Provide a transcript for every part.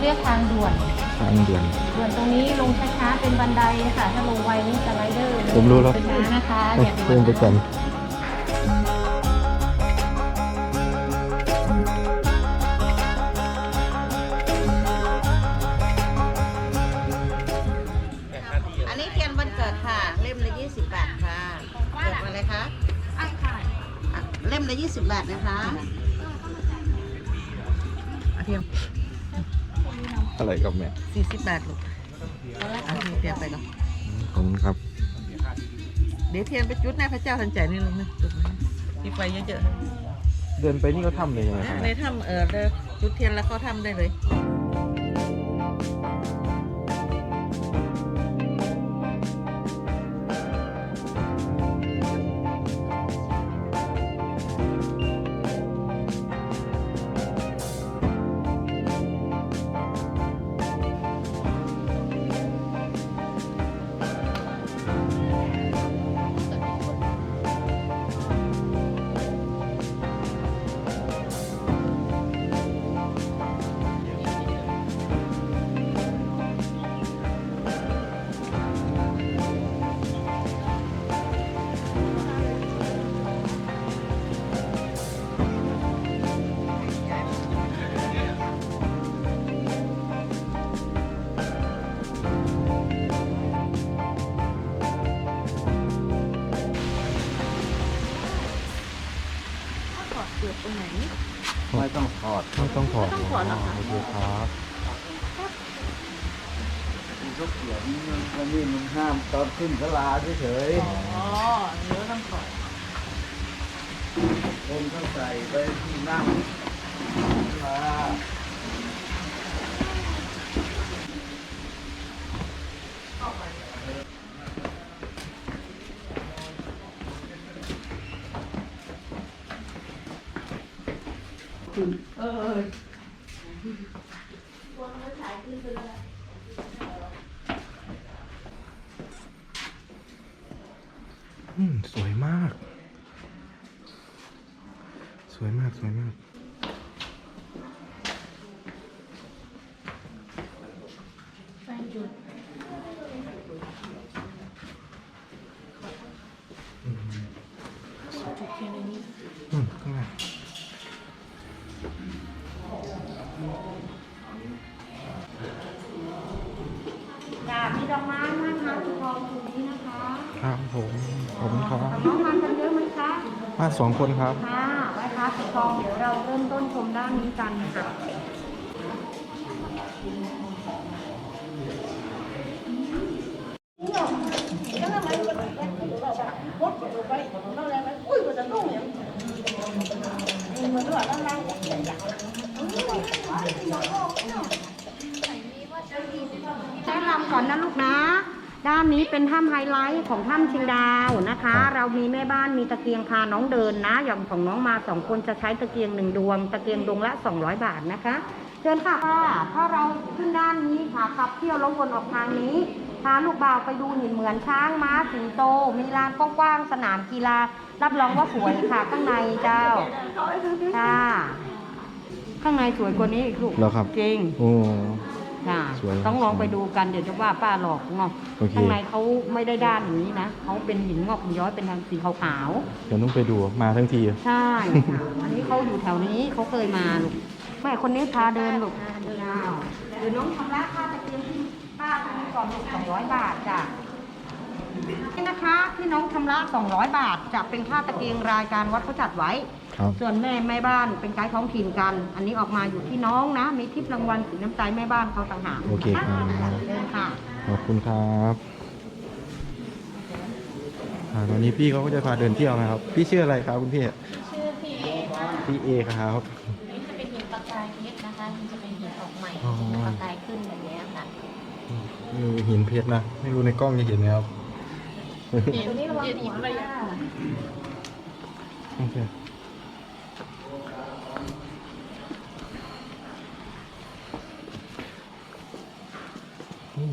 เรียกทางด่วนทางด่วน ด่วนตรงนี้ลงช้าๆเป็นบันไดค่ะ ถ้าลงไวนี่สไลเดอร์ผมรู้แล้วช้านะคะเอ้ยอย่าด่เพิ่วมนไปก่อนอันนี้เทียนวันเกิดค่ะ เล่มละ20 บาทค่ะเกิดวันอะไรคะไอ้ค่ะอะเล่มละ20 บาทนะคะเอาเทียมอะไรกับแม่40บาทลูกเอาเทียนไปเนาะขอบคุณครับ เดี๋ยวเทียนไปจุดในพระเจ้าทันใจนี่ลุงนะจุดนี้มีไฟเยอะเดินไปนี่เขาทำเลยยังไงๆครันะบในถ้ำเออเดี๋ยวจุดเทียนแล้วก็ทำได้เลย ตอนขึ้นสลาเฉยอ๋อเนื้อต้องขอๆคนต้องใส่ไปที่นั่งสลา อืมสวยมาก สวยมากสวยมาก ไฟจุด อืมข้างหน้า จ้ามีดอกไม้นะคะทุกคนตรงนี้นะคะครับผมขอบคุณครับน้องมากันเยอะไหมคะมาสองคนครับค่ะไว้ค่ะทุกคนเดี๋ยวเราเริ่มต้นชมด้านนี้กันค่ะแนะนำก่อนนะลูกนะ ด้า นนี้เป็นถ้ำไฮไลท์ของถ้ำเชียงดาวนะคะครับเรามีแม่บ้านมีตะเกียงพาน้องเดินนะ อย่างของน้องมาสองคนจะใช้ตะเกียงหนึ่งดวง ตะเกียงดวงละ 200 บาทนะคะเชิญค่ะถ้าเราขึ้นด้านนี้ค่ะขับเที่ยวลงวนออกทางนี้พาลูกบ่าวไปดูหินเหมือนช้างม้าสิงโต มีลานกว้างๆสนามกีฬา รับรองว่าสวยค่ะ ข้างในเจ้าค่ะข้างในสวยกว่านี้อีกลูกแล้วครับจริงโอ้ ค่ะสวยต้องลองไปดูกันเดี๋ยวจะว่าป้าหลอกเนาะโอเค ข้างในเขาไม่ได้ด้านอย่างนี้นะเขาเป็นหินงอกหินย้อยเป็นทางสีขาวเดี๋ยวต้องไปดูมาทั้งทีๆใช่ค่ะอันนี้เขาอยู่แถวนี้เขาเคยมาลูกแม่คนนี้พาเดินลูกเดินเอาเดี๋ยวน้องชำระค่าตะเกียงที่ป้าตรงนี้ก่อนลูกสองร้อยบาทจ้ะ นี่นะคะที่น้องชำระ 200 บาท จะเป็นค่าตะเกียงรายการวัดเขาจัดไว้ ครับ ส่วนแม่แม่บ้านเป็นไกด์ท้องถิ่นกัน อันนี้ออกมาอยู่ที่น้องนะ มีทิปรางวัลสีน้ำใจแม่บ้านเขาต่างหากโอเคครับเดินค่ะ ขอบคุณครับอ่าวันนี้พี่เขาก็จะพาเดินเที่ยวนะครับ พี่ชื่ออะไรครับคุณพี่ ชื่อพี่เอค่ะพี่เอครับ นี่จะเป็นหินประกายเพชรนะคะมันจะเป็นหินออกใหม่อ๋อประกายขึ้นแบบเนี้ยค่ะนี่หินเพชรนะ ไม่รู้ในกล้องจะเห็นไหมครับ ตัวนี้ระวังหินอะไรอะโอเคโอ้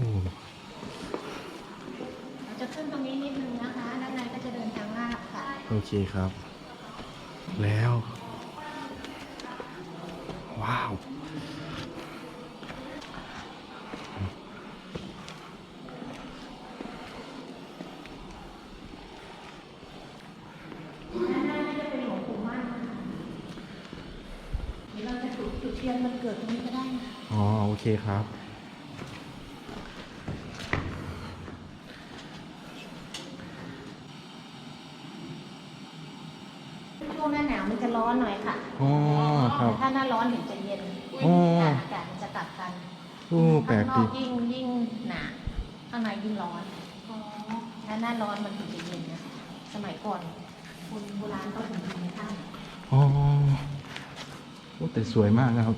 จะขึ้นตรงนี้นิดนึงนะคะ ด้านในก็จะเดินทางลาดค่ะ โอเคครับ แล้ว ครับ ช่วงหน้าหนาวมันจะร้อนหน่อยค่ะอ๋อครับ ถ้าหน้าร้อนถึงจะเย็นอ๋อ ค่ะอากาศมันจะกลับกันโอ้แปลข้างกนอดีกยิ่งยิ่งหนาข้างในยิ่งร้อน ถ้าหน้าร้อนมันถึงจะเย็นนะคะสมัยก่อนคนโบราณก็ถึงอยู่ในถ้ำอ๋อโอ้ แต่สวยมากนะครับ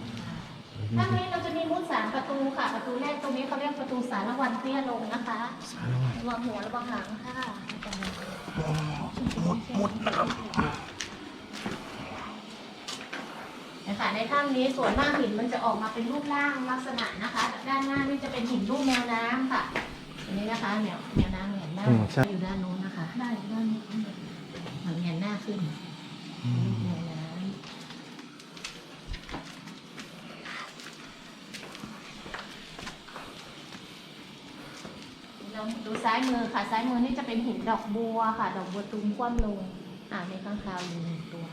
ถ้ำนี้เราจะมีมุดสามประตูค่ะ ประตูแรกตรงนี้เขาเรียกประตูสารวันเตี้ยลงนะคะสารวัตรระวังหัวระวังหลังค่ะหมดหมดนะครับนะคะในถ้ำนี้ส่วนมากหินมันจะออกมาเป็นรูปร่างลักษณะนะคะด้านหน้านี่จะเป็นหินรูปแมวน้ำค่ะอันนี้นะคะแมวแมวน้ำเห็นหน้าอืมใช่ อยู่ด้านโน้นนะคะได้ด้านนี้เหมือนเงนหน้าขึ้นอืรูปมแมวน้ำเราดูซ้าย มือค่ะซ้ายมือนี่จะเป็นหินดอกบัวค่ะ ดอกบัวตูมคว่ำลง อ่ามีข้างคาวอยู่หนึ่งตัว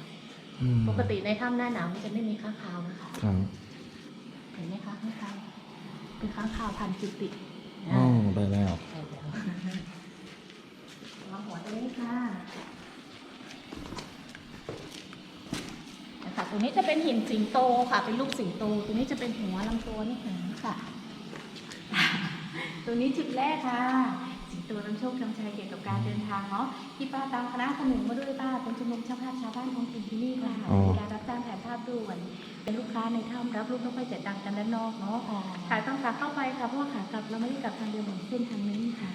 อืมปกติในถ้ำหน้าหนาวมันจะไม่มีข้างคาวนะคะ ครับเห็นไหมคะข้างคาวเป็นข้างคาวพันจุติอ๋อได้แล้วใช่แล้ววางหัวตรงนี้ค่ะนะคะตัวนี้จะเป็นหินสิงโตค่ะ เป็นลูกสิงโตตัวนี้จะเป็นหัวลำตัวนี่หางค่ะ ตรงนี้จุดแรกค่ะ สิงโตนำโชคนำชัยเกี่ยวกับการเดินทางเนาะที่ป้าตามคณะขนุนมาด้วยป้าเป็นชมรมช่างภาพชาวบ้านท้องถิ่นที่นี่ค่ะอ๋อมีการรับจ้างถ่ายภาพด่วนเป็นลูกค้าในถ้ำรับลูกต้องไปจ่ายตังค์กันด้านนอกเนาะขายต้องขาเข้าไปค่ะเพราะว่าขากลับเราไม่ได้กลับทางเดียวเหมือนเส้นทางนี้ค่ะ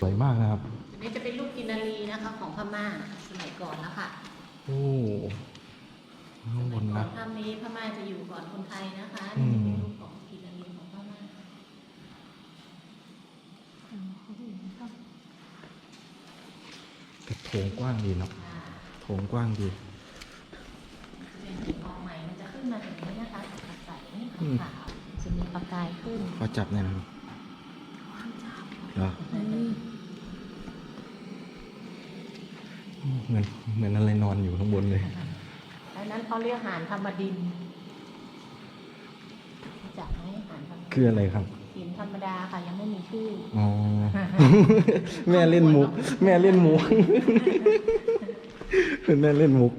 สวยมากนะครับตัวนี้จะเป็นลูกกินนารีนะคะของพม่าสมัยก่อนแล้วค่ะโอ้ข้างบนก่อนะนถ้ำนี้พม่าจะอยู่ก่อนคนไทยนะคะอืนี่มจะเป็นลูกของกินนารีของพม่า แต่ โถงกว้างดีเนาะค่ะโถงกว้างดีเป็นหินออกใหม่มันจะขึ้นมาอย่างนี้นะคะใสๆนี่อืมขาวๆจะมีประกายขึ้นขอจับหน่อยนะครับเหรออืมเหมือนเหมือนอะไรนอนอยู่ข้างบนเลยดังนั้นเขาเรียกหานธรรมดินจากไหมหานธรรมดินคืออะไรครับหินธ รรมดาค่ะยังไม่มีชื่ออ๋อ แม่เล่นมุก แม่เล่นมุกแม่เล่นมุก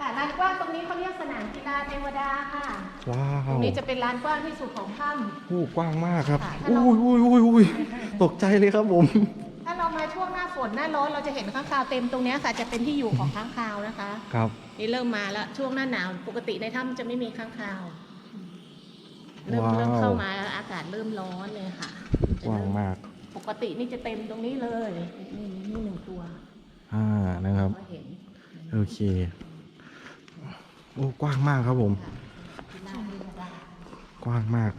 ค่ะลานกว้างตรงนี้เขาเรียกสนามกีฬาเทวดาค่ะ ว้าตรวงนี้จะเป็นลานกว้างที่สุดของถ้ำ โอ้กว้างมากครับค่ะถ้าอุ้เรายอุ้ยอุ้ยอุ้ยตกใจเลยครับผม ถ้าเรามาช่วงหน้าฝนหน้าร้อนเราจะเห็นข้างคาวเต็มตรงเนี้ยค่ะจะเป็นที่อยู่ของข้างคาวนะคะ ครับ นี่เริ่มมาแล้วช่วงหน้าหนาวปกติในถ้ำจะไม่มีข้างคาว เริ่มว้าว เริ่มเข้ามาแล้วอากาศเริ่มร้อนเลยค่ะกว้างมากปกตินี่จะเต็มตรงนี้เลยนี่นี่หนึ่งตัวอ่านะครับ ก็เห็นโอเค โอ้กว้างมากครับผมค่ะที่หน้าที่ก็ได้กว้างมาก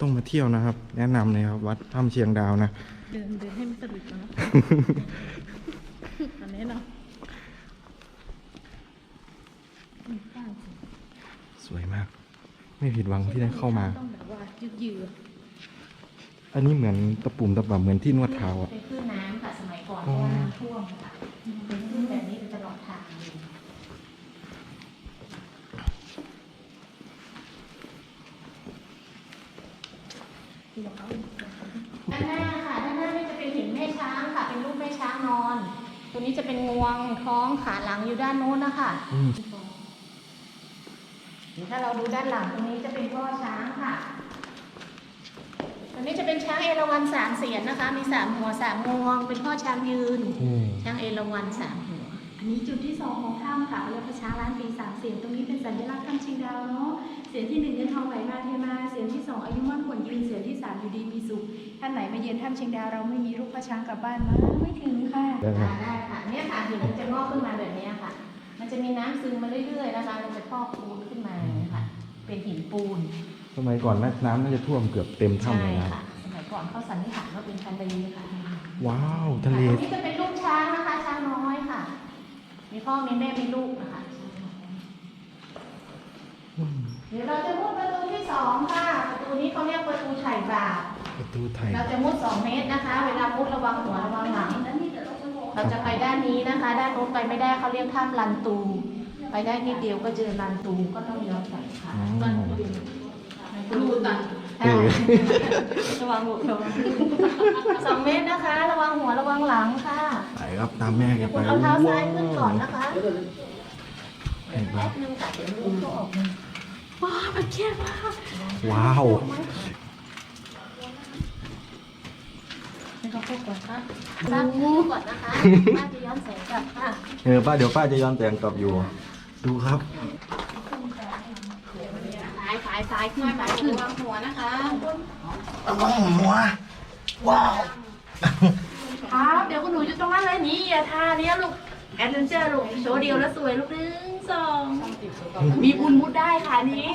ต้องมาเที่ยวนะครับ แนะนำเลยครับ วัดถ้ำเชียงดาวนะ เดินเดินให้มันสะดุดเนาะอันนี้เนาะสวยมาก ไม่ผิดหวังที่ได้เข้ามา ต้องแบบว่ายืดยืดอันนี้เหมือนตะปุ่มตะป่ำเหมือนที่นวดเท้าอะ เป็นคลื่นน้ำค่ะสมัยก่อนเพอ๋อราะว่าน้ำท่วมค่ะเป็นคลื่นแบบนี้เป็นตลอดทางเลยด้านหน้าค่ะด้านหน้านี่จะเป็นหินแม่ช้างค่ะ เป็นรูปแม่ช้างนอน ตัวนี้จะเป็นงวงท้องขาหลังอยู่ด้านโน้นนะคะอืม ถ้าเราดูด้านหลังตรงนี้จะเป็นพ่อช้างค่ะตัวนี้จะเป็นช้างเอราวัณสามเสียนนะคะ มีสามหัวสามงวง เป็นพ่อช้างยืนอืมช้างเอราวัณสามหัว อันนี้จุดที่สองของถ้ำค่ะเรียกพระช้างล้านปีสามเสียงตรงนี้เป็นสัญลักษณ์ถ้ำเชียงดาวเนาะ เสียงที่หนึ่งเงินทองไหลมาเทมา เสียงที่สองอายุมั่นขวัญยืน เสียงที่สามอยู่ดีมีสุข ท่านไหนมาเยือนถ้ำเชียงดาวเราไม่มีรูปพระช้างกลับบ้านมาไม่ถึงค่ะได้ครับได้ค่ะเนี่ยค่ะหินมันจะงอกขึ้นมาแบบเนี้ยค่ะ มันจะมีน้ำซึมมาเรื่อยๆนะคะมันจะพอกปูนขึ้นมาอย่างเงี้ยค่ะ เป็นหินปูน สมัยก่อนน่าน้ำน่าจะท่วมเกือบเต็มถ้ำใช่เลยนะค่ะ สมัยก่อนเขาสันนิษฐานว่าเป็นทะเลค่ะว้าวทะเลอันนี้จะเป็นลูกช้างนะคะ ช้างน้อยค่ะ มีพ่อมีแม่มีลูกนะคะเดี๋ยวเราจะมุดประตูที่สองค่ะ ประตูนี้เขาเรียกประตูไถ่บาปประตูไทยเราจะมุดสองเมตรนะคะ เวลามุดระวังหัวระวังหลัง เราจะไปด้านนี้นะคะ ด้านโน้นไปไม่ได้เขาเรียกถ้ำลันตู ไปได้นิดเดียวก็เจอลันตูก็ต้องย้อนกลับค่ะอืมลันตูตันเออระวังหัวระวังสองเมตรนะคะ ระวังหัวระวังหลังค่ะไปครับตามแม่แกเดี๋ยวไปคุณเอาเท้าซ้ายขึ้นก่อนนะคะเห็นปะแป๊บนึงค่ะเดี๋ยวลูกเขาออกมาว้าวมันแคบมากว้าว ให้เขาเข้าก่อนค่ะซ้ายก่อนนะคะป้าจะย้อนแสงกลับค่ะเออป้าเดี๋ยวป้าจะย้อนแสงกลับอยู่ ดูครับซ้ายซ้ายซ้ายขึ้นซ้ายขึ้นระวังหัวนะคะระวังหัวว้าวครับเดี๋ยวคุณหนูอยู่ตรงนั้นเลยนี่อย่าทาเนี่ยลูกแอดเวนเจอร์ลูกโชว์เดียวแล้วสวยลูกหนึ่งสองมีบุญมุดได้ค่ะอันนี้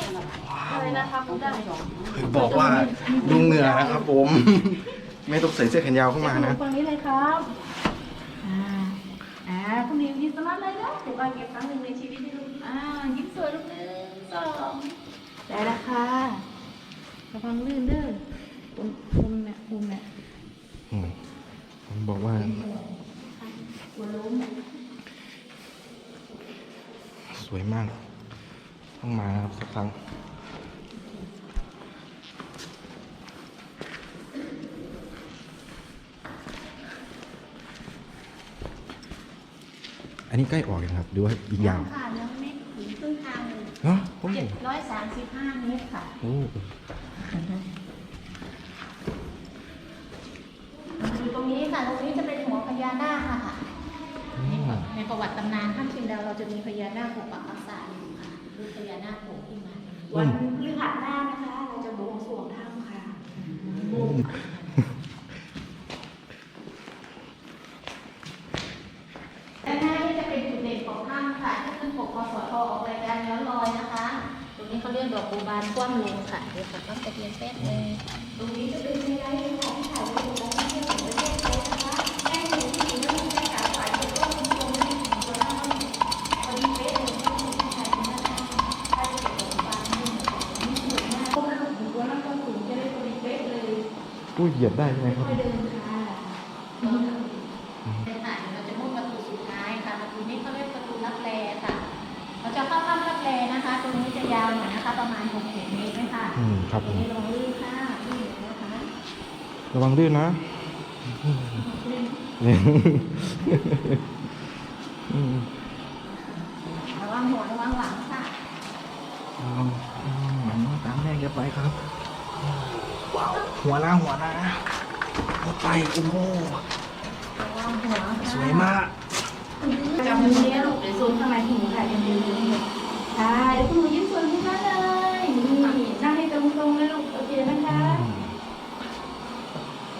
เลยนะคะมุดได้บอกว่าดูเหงื่อนะครับผม ไม่ต้องใส่เสื้อแขนยาวเข้ามานะฝั่งนี้เลยครับอ่าอ่าคุณหนูยิ้มตรงนั้นเลยนะเดี๋ยวก่อนเก็บครั้งหนึ่งในชีวิตให้ลูกอ่ายิ้มสวยลูกหนึ่งสองได้แล้วค่ะระวังลื่นเด้ออุ่นอุ่นแม่อุ่นแม่อืมผมบอกว่าสวยมาก ต้องมานะครับสักครั้ง นนี้ใกล้ออกยังครับ หรือว่าอีกยาวค่ะยังไม่ถึงครึ่งทางเลยฮะโอ้เจ็ดร้อยสามสิบห้าเมตรค่ะโอ้อยู่ตรงนี้ค่ะ ตรงนี้จะเป็นหัวพญานาคอะค่ะ ในประวัติตำนานท่านชินดาวเราจะมีพญานาคปกปักรักษาอยู่ค่ะรูปพญานาคโผล่ขึ้นมา วันพฤหัสหน้านะคะ เราจะบวงสรวงถ้ำค่ะ ด้านหน้านี่จะเป็นจุดเด่นของถ้ำค่ะที่ขึ้นปกคอสทออกรายการย้อนรอยนะคะ ตรงนี้เขาเรียกดอกบูบานคว่ำล งค่ะเดี๋ยวขอต้องตะเกียนแป๊บนึงตรงนี้จะเป็นไฮไลท์ของที่ถ่ายรูปและท่องเที่ยวของประเทศไทยนะคะแจ้งถึงที่และมีการจ่ายฝ่ายปกครองชุมชนในของตัวเราพอดีเป๊ะเลยที่ที่ถ่ายเป็นะคะถ้าจะเก็บของบางนี่นี่สวยมากเพราะว่าตัวเราต้องสูงจะได้พอดีเป๊ะเลยอุ้ยเหยียบได้ใช่ไหมครับ คะอืมครับตผรงมนี้ลงลื่นค่ะลื่นนะคะระวังลื่นนะเนี่ยอืมระวังหัวระวังหลังค่ะเอาเอาตามแม่แกไปครับว้าวหัวนะหัวนะเอาไปโอ้โหระวังหัวค่ะสวยมากจับมือเนี้ยลูกเดี๋ยวโซนข้างในหูค่ะยังเดินเลยใช่เดี๋ยวคุณหนูยิ้ม ตรงๆเลยลูกโอเคนะคะ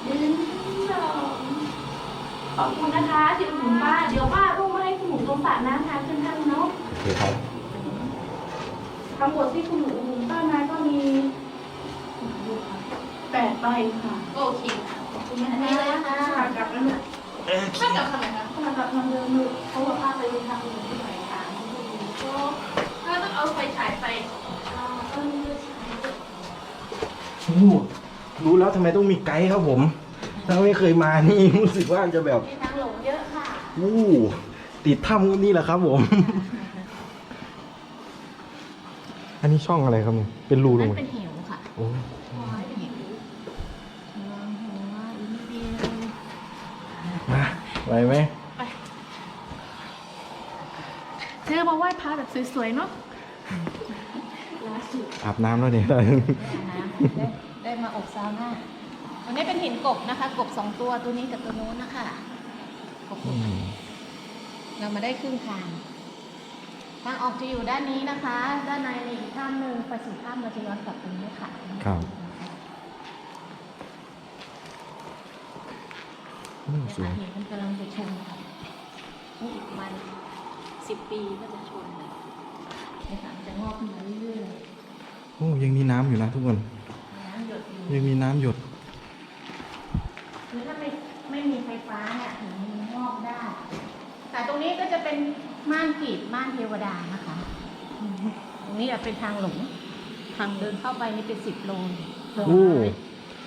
หนึ่งสองขอบคุณนะคะที่อุดหนุนป้า เดี๋ยวป้าลูกมาให้คุณหนูตรงสระน้ำทางขึ้นทางเนาะโอเคครับทั้งหมดที่คุณหนูอุดหนุนป้ามาก็มีแปดใบค่ะโอเคค่ะขอบคุณอันะนนี้เลยค่ะคะกลับแล้วลูกถ้ากลับทำไมคะถ้ามากลับทางเดิมลูกเพราะว่าป้าไปทางอื่นที่ไหนทางก็ถ้าต้องเอาไฟฉายไป รู้แล้วทำไมต้องมีไกด์ครับผม ถ้าไม่เคยมานี่รู้สึกว่าจะแบบมีทางหลงเยอะค่ะอู้ติดถ้ำนี่แหละครับผม อันนี้ช่องอะไรครับเนี่ยเป็นรูลนั่งนไปเป็นเหวค่ะโอ้ยระวังหัวอีกนิดเดียวมาไหวไหมเธอมาไหว้พระแบบสวยๆเนาะอาบน้ำแล้วเนี่ย ได้ได้มาอบซาวน่าตัวนี้เป็นหินกบนะคะ กบสองตัวตัวนี้กับตัวนู้นนะคะกบอืมเรามาได้ครึ่งทางทางออกจะอยู่ด้านนี้นะคะ ด้านในมีอีกถ้ำหนึ่งไปสู่ถ้ำเราจะย้อนกลับตรงนี้ค่ะครับอืมเนี่ยสวค่ะยเห็นมันกำลังจะชนค่ะนี่อีกประมันสิบปีก็จะชนเลยเนี่ยค่ะมันจะงอกขึ้นมาเรื่อยโอ้ยังมีน้ำอยู่นะทุกคนๆน้ำหย ดอยู่ยังมีน้ำหยด คือถ้าไม่ไม่มีไฟฟ้าเนี่ยถึงมันงอกได้ แต่ตรงนี้ก็จะเป็นม่านกีดม่านเทวดานะคะตรงนี้จะเป็นทางหลง ทางเดินเข้าไปนี่เป็นสิบโลลงโอ้มาเลย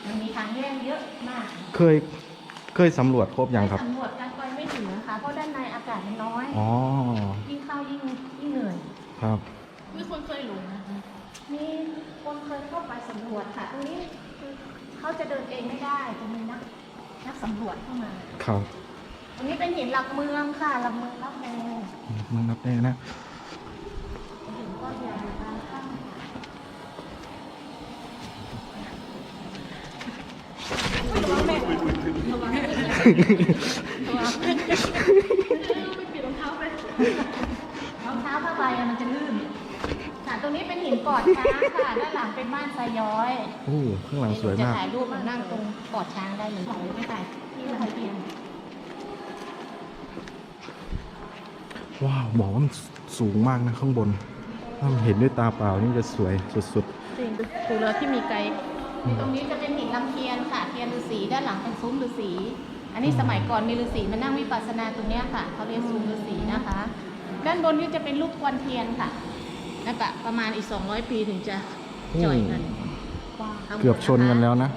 มันมีทางแยกเยอะมากเคยเคยสำรวจครบยังครับ สำรวจการไปไม่ถึงนะคะ เพราะด้านในอากาศมันน้อย อ๋อยิ่งเข้ายิ่งยิ่งเหนื่อย ครับ มีคนเคยหลงนะคะมี คนเคยเข้าไปสำรวจค่ะตรงนี้คือเขาจะเดินเองไม่ได้จะมีนักนักสำรวจเข้ามาครับตรงนี้เป็นหินหลักเมืองค่ะหลักเมืองรับแรงมึงนับได้นะหินก้อนใหญ่บางข้างรองเท้าผ้าใบอะมันจะลื่นค่ะตรงนี้ เป็นหินกอดช้างค่ะ ด้านหลังเป็นบ้านทรายย้อยโอ้ข้างหลังสวยจะมาก ถ่ายรูปหรือนั่งตรงกอดช้างได้เลยไม่ถ่ายที่ถ่ายเพียงว้าวบอกว่ามันสูงมากนะข้างบน ถ้ามันเห็นด้วยตาเปล่านี่จะสวยสุดจริงปูเรือที่มีไกด์ตรงนี้จะเป็นหินลำเทียนค่ะ เทียนฤาษีด้านหลังเป็นซุ้มฤาษี อันนี้สมัยก่อนมีฤาษีมานั่งวิปัสสนาตรงเนี้ยค่ะเขาเรียกซุ้มฤาษีนะคะ ด้านบนนี่จะเป็นรูปควันเทียนค่ะ แล้วก็ประมาณอีก 200 ปีถึงจะจ่อยกันเกือบชนกันแล้วนะ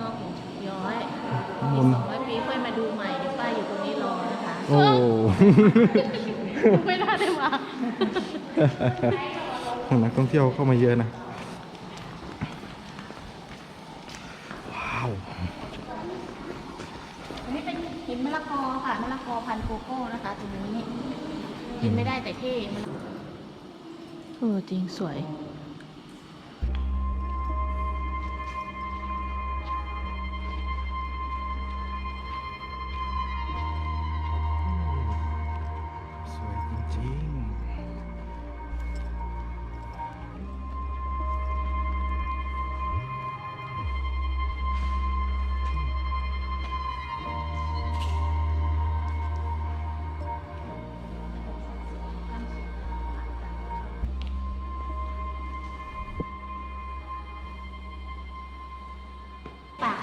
ย้อยข้างบอีนกสองร้อยปีค่อยมาดูใหม่เดี๋ยวป้าอยู่ตรงนี้รอนะคะ โอ้ไม่ได้ได้มานักท่องเที่ยวเข้ามาเยอะนะ ว้าว อันนี้เป็นหินมะละกอค่ะมะละกอพันธุ์โกโก้นะคะตรงนี้กินไม่ได้แต่เท่ มันเ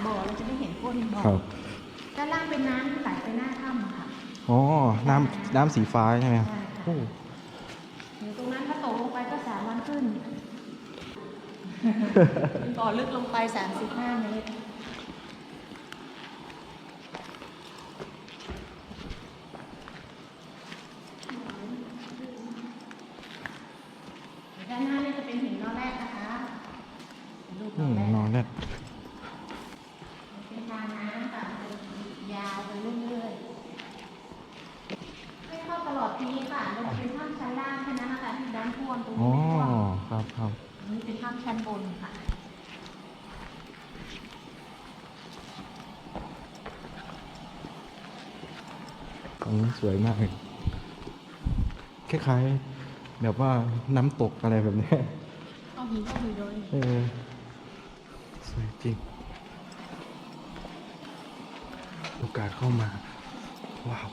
บ่อเราจะไม่เห็นก้นบ่อครับ ด้านล่างเป็นน้ำที่ไหลไปหน้าถ้ำอะค่ะอ๋อ น้ำน้ำสีฟ้าใช่ไหมครับใช่ค่ะโอ้อยู่ตรงนั้นถ้าตกลงไปก็สามวันขึ้นบ่อลึกลงไป 35 เมตร ด้านหน้าเนี่ยจะเป็นหินนอแรกนะคะรูปน อื อ ม แรก นอนเล่น เป็นทางน้ำค่ะยาวไปเรื่อยๆไม่ เข้าตลอดปีค่ะเราจะเป็นถ้ำชั้นล่างแค่นั้นนะคะที่ด้านท่วมตรงอ๋อนี้ไม่ท่วมครับครับอันนี้เป็นถ้ำชั้นบนค่ะ ตรงนี้สวยมากเลยคล้ายๆแบบว่าน้ำตกอะไรแบบเนี้ยเอาหินเอาหินโดยเออสวยจริง โอกาสเข้ามา ว้าว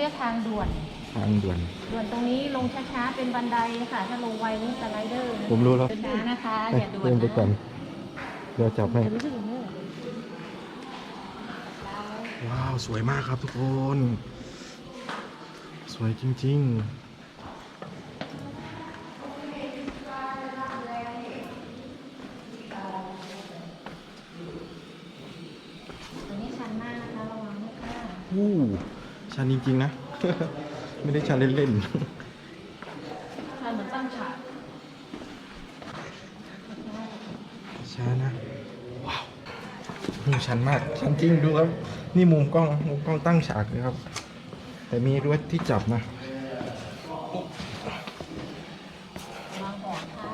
เขาเรียกทางด่วน ทางด่วน ด่วนตรงนี้ลงช้าๆ เป็นบันไดค่ะ ถ้าลงไวนี่สไลเดอร์นะผมรู้แล้ว เป็นน้านะคะ อย่าด่วนเดินไปก่อนนะเดี๋ยวจับให้จะรู้สึกอย่างนี้ว้าว สวยมากครับทุกคน สวยจริงตรงนี้ชันมากนะคะระวังนะคะ ๆอู้ ชันจริงๆนะ ไม่ได้ชันเล่นชันเหมือนตั้งฉากๆชันนะ ว้าวนี่ชันมาก ชันจริงดูครับ นี่มุมกล้อง มุมกล้องตั้งฉากเลยครับ แต่มีรั้วที่จับนะ วางก่อนค่ะ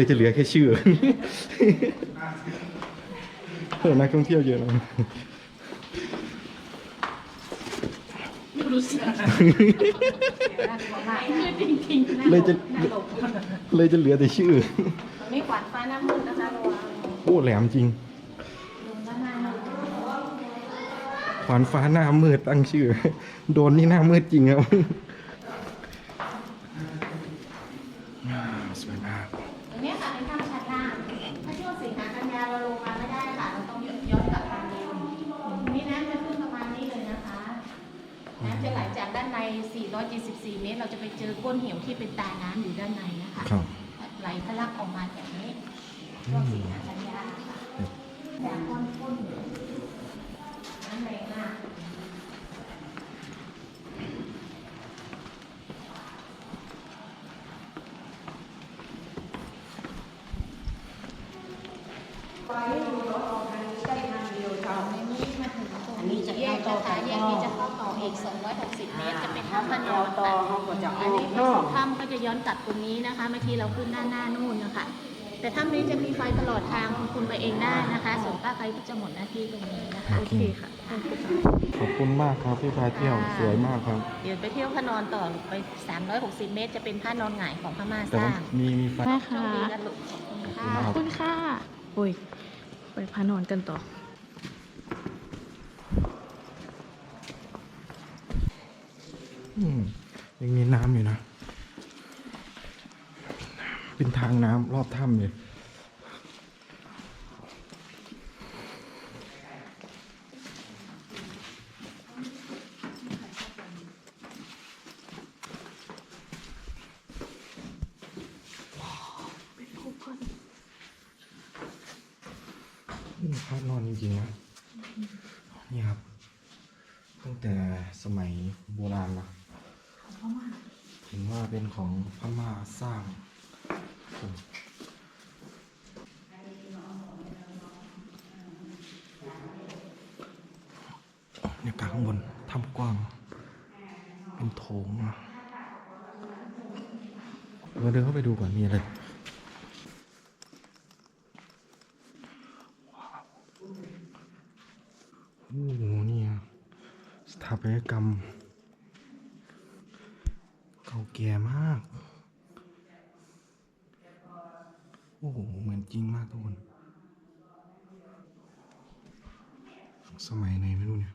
เลยจะเหลือแค่ชื่อเออนักท่องเที่ยวเยอะเลยเลยจะเลยจะเหลือแต่ชื่อตรงนี้ขวานฟ้าน้ำมืดนะคะระวังโอ้แหลมจริงลงด้านหน้านะขวานฟ้าหน้ามืดตั้งชื่อ โดนนี่หน้ามืดจริงครับ ว้าวสวยมากตรงนี้ค่ะเป็นถ้ำชั้นล่างเราลงมาไม่ได้ค่ะเราต้องย้อนกลับทางเดิมนี่น้ำจะขึ้นประมาณนี้เลยนะคะน้ำจะไหลจากด้านใน 474 เมตร เราจะไปเจอก้นเหวที่เป็นตาน้ำอยู่ด้านในนะคะครับไหลทะลักออกมาแบบนี้ช่วงสี่หาสัญญาค่ะจากก้นก้นเหวน้ำแรงมาก อันนี้จะ แย เข้าก ต่อ นะคะแยกนี้จะเข้าต่ออีก 260 เมตร จะเป็นถ้ำพนอน ต่อ ค่ะ เขาก็จะอ อัน อก นี้ น เป็น อ ส ก องถ้ำก็จะย้อนกลับตรงนี้นะคะ เมื่อกี้เราขึ้นด้านหน้านู่นนะคะ แต่ถ้ำนี้จะมีไฟ ตลอดทางคุณคุณไปเองได้นะคะส่วนป้าไฟก็จะหมดหน้าที่ตรงนี้นะคะโอเคค่ะขอบคุณมากครับที่พาเที่ยวสวยมากครับ เดี๋ยวไปเที่ยวพระนอนต่อไป 360 เมตร จะเป็นผ้านอนหงายของพม่าแต่สว่าร้างมีมีไฟได้โชค่ะคดีกันลูกขอบคุณค่ะ ขอบคุณค่ะโอ้ย ไปพานอนกันต่อ อืมยังมีน้ำอยู่นะ เป็นทางน้ำรอบถ้ำเลย นี่พระนอนจริงๆ นะนี่ครับ ตั้งแต่สมัยโบราณนะเห็นว่าเป็นของพม่าสร้างผมเนี่ยกลางข้างบนถ้ำกว้าง เป็นโถงอะเราเดินเข้าไปดูก่อนมีอะไร โอ้โหเนี่ย พยกรรม เก่าแก่มาก โอ้โห เหมือนจริงมากทุกคน สมัยไหนไม่รู้เนี่ย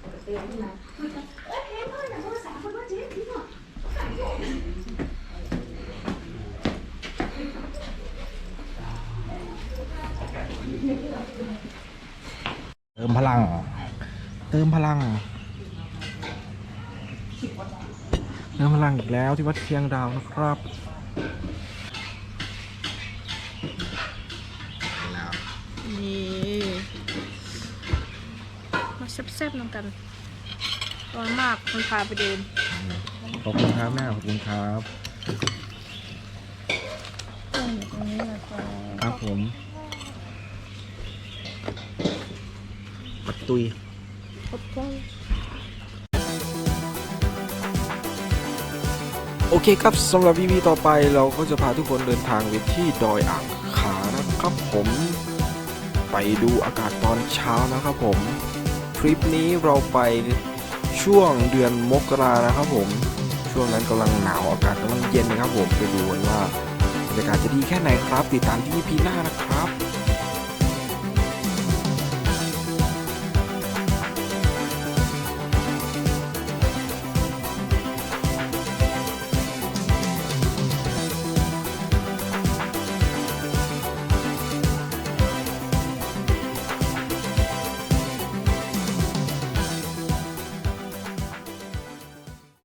เติมพลัง เติมพลัง เติมพลังอีกแล้วที่วัดเชียงดาวนะครับนี่มาแซ่บๆน้ำกัน ร้อนมากคนพาไปเดิน ขอบคุณครับแม่ขอบคุณครับตรงนี้นะจ๊ะครับผม ปัดตุย ขอบคุณ โอเคครับสำหรับ EP ต่อไปเราก็จะพาทุกคนเดินทางไปที่ดอยอ่างขานะครับผม ไปดูอากาศตอนเช้านะครับผม ทริปนี้เราไป ช่วงเดือนมกรานะครับผม ช่วงนั้นกำลังหนาวอากาศกำลังเย็นนะครับผมไปดูกันว่าบรรยากาศจะดีแค่ไหนครับ ติดตามที่พีหน้านะครับ